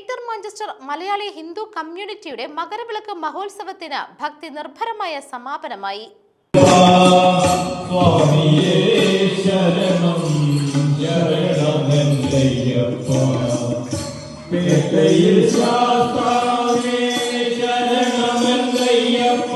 Greater Manchester Malayali Hindu കമ്മ്യൂണിറ്റിയുടെ മകരവിളക്ക് മഹോത്സവത്തിന് ഭക്തി നിർഭരമായ സമാപനമായി. പേട്ടയിൽ ശാസ്താവേ ശരണമല്ലയ്യപ്പ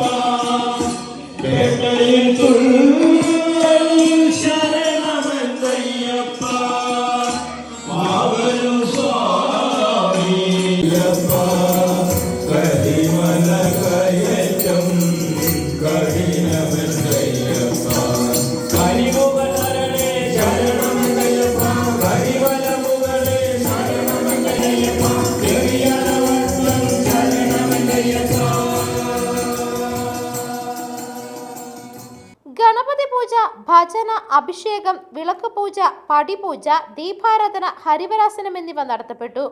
ഗണപതി പൂജ ഭജന അഭിഷേകം വിളക്ക് പൂജ പടിപൂജ ദീപാരാധന ഹരിവരാസനം എന്നിവ നടത്തപ്പെട്ടു.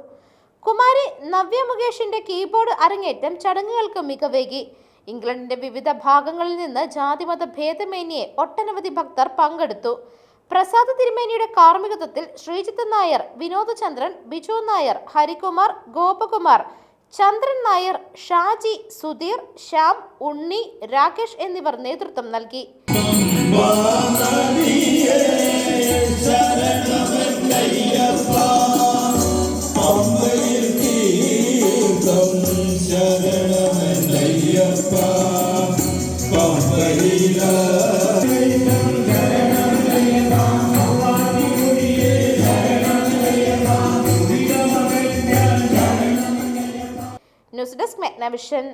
കുമാരി നവ്യ മുകേഷിന്റെ കീബോർഡ് അരങ്ങേറ്റം ചടങ്ങുകൾക്ക് മികവേകി. ഇംഗ്ലണ്ടിന്റെ വിവിധ ഭാഗങ്ങളിൽ നിന്ന് ജാതിമത ഭേദമേന്യെ ഒട്ടനവധി ഭക്തർ പങ്കെടുത്തു. പ്രസാദ് തിരുമേനിയുടെ കാർമ്മികത്വത്തിൽ ശ്രീജിത്ത് നായർ വിനോദചന്ദ്രൻ ബിജു നായർ ഹരികുമാർ ഗോപകുമാർ ചന്ദ്രൻ നായർ ഷാജി സുധീർ ശ്യാം ഉണ്ണി രാകേഷ് എന്നിവർ നേതൃത്വം നൽകി. തീർത്ഥം ശരണമല്ലയ്യപ്പ പമ്പയില ന്യൂസ് ഡെസ്ക് മെഗ്നവിഷൻ